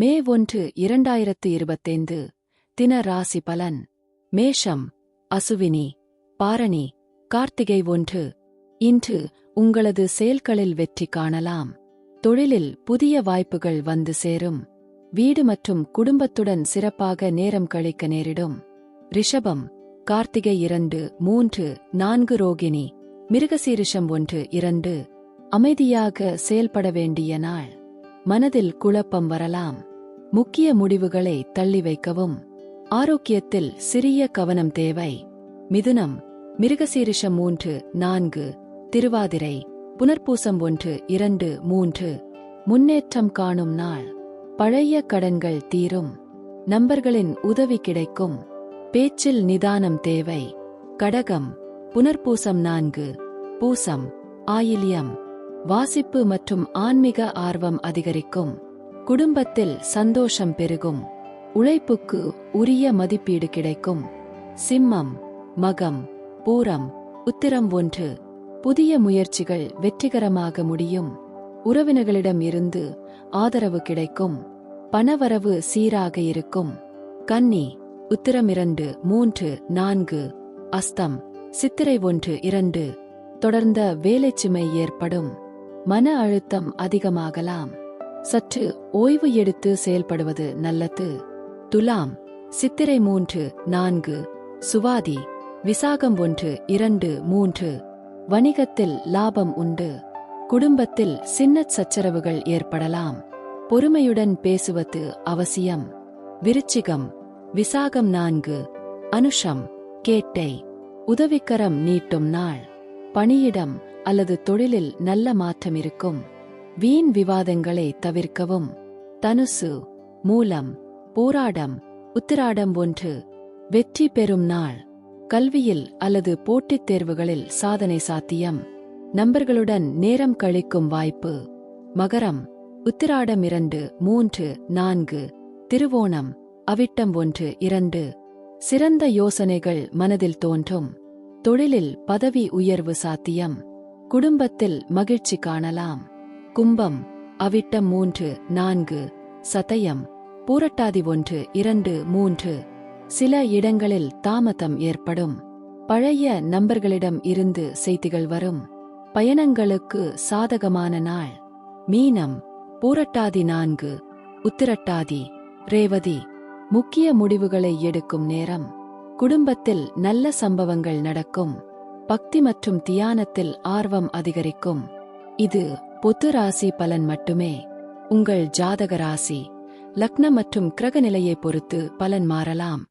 மே ஒன்று இரண்டாயிரத்து இருபத்தைந்து தின ராசி பலன். மேஷம் அசுவினி பாரணி கார்த்திகை ஒன்று. இன்று உங்களது செயல்களில் வெற்றி காணலாம். தொழிலில் புதிய வாய்ப்புகள் வந்து சேரும். வீடு மற்றும் குடும்பத்துடன் சிறப்பாக நேரம் கழிக்க நேரிடும். ரிஷபம் கார்த்திகை இரண்டு மூன்று நான்கு ரோகிணி மிருகசீரிஷம் ஒன்று இரண்டு. அமைதியாக செயல்பட வேண்டிய நாள். மனதில் குழப்பம் வரலாம். முக்கிய முடிவுகளை தள்ளி வைக்கவும். ஆரோக்கியத்தில் சிறிய கவனம் தேவை. மிதுனம் மிருகசீரிஷம் மூன்று நான்கு திருவாதிரை புனர்பூசம் ஒன்று இரண்டு மூன்று முன்னேற்றம் காணும் நாள். பழைய கடன்கள் தீரும். நம்பர்களின் உதவி கிடைக்கும். பேச்சில் நிதானம் தேவை. கடகம் புனர்பூசம் நான்கு பூசம் ஆயில்யம். வாசிப்பு மற்றும் ஆன்மீக ஆர்வம் அதிகரிக்கும். குடும்பத்தில் சந்தோஷம் பெருகும். உழைப்புக்கு உரிய மதிப்பீடு கிடைக்கும். சிம்மம் மகம் பூரம் உத்திரம் ஒன்று புதிய முயற்சிகள் வெற்றிகரமாக முடியும். உறவினர்களிடம் இருந்து ஆதரவு கிடைக்கும். பணவரவு சீராக இருக்கும். கன்னி உத்திரம் இரண்டு மூன்று நான்கு அஸ்தம் சித்திரை ஒன்று இரண்டு தொடர்ந்த வேலைச்சுமை ஏற்படும். மன அழுத்தம் அதிகமாகலாம். சற்று ஓய்வு எடுத்து செயல்படுவது நல்லது. துலாம் சித்திரை மூன்று நான்கு சுவாதி விசாகம் ஒன்று இரண்டு மூன்று. வணிகத்தில் லாபம் உண்டு. குடும்பத்தில் சின்ன சச்சரவுகள் ஏற்படலாம். பொறுமையுடன் பேசுவது அவசியம். விருச்சிகம் விசாகம் நான்கு அனுஷம் கேட்டை. உதவிக்கரம் நீட்டும் நாள். பணியிடம் அல்லது தொழிலில் நல்ல மாற்றம் இருக்கும். வீண் விவாதங்களை தவிர்க்கவும். தனுசு மூலம் போராடம் உத்திராடம் ஒன்று வெற்றி பெறும் நாள் கல்வியில் அல்லது போட்டித் தேர்வுகளில் சாதனை சாத்தியம். நண்பர்களுடன் நேரம் கழிக்கும் வாய்ப்பு மகரம் உத்திராடம் இரண்டு மூன்று நான்கு திருவோணம் அவிட்டம் ஒன்று இரண்டு சிறந்த யோசனைகள் மனதில் தோன்றும். தொழிலில் பதவி உயர்வு சாத்தியம். குடும்பத்தில் மகிழ்ச்சி காணலாம். கும்பம் அவிட்டம் மூன்று நான்கு சதயம் பூரட்டாதி ஒன்று இரண்டு மூன்று சில இடங்களில் தாமதம் ஏற்படும். பழைய நண்பர்களிடம் இருந்து செய்திகள் வரும். பயணங்களுக்கு சாதகமான நாள். மீனம் பூரட்டாதி நான்கு உத்திரட்டாதி ரேவதி முக்கிய முடிவுகளை எடுக்கும் நேரம். குடும்பத்தில் நல்ல சம்பவங்கள் நடக்கும். பக்தி மற்றும் தியானத்தில் ஆர்வம் அதிகரிக்கும். இது பொது ராசி பலன் மட்டுமே. உங்கள் ஜாதக ராசி லக்ன மற்றும் கிரக நிலையை பொறுத்து பலன் மாறலாம்.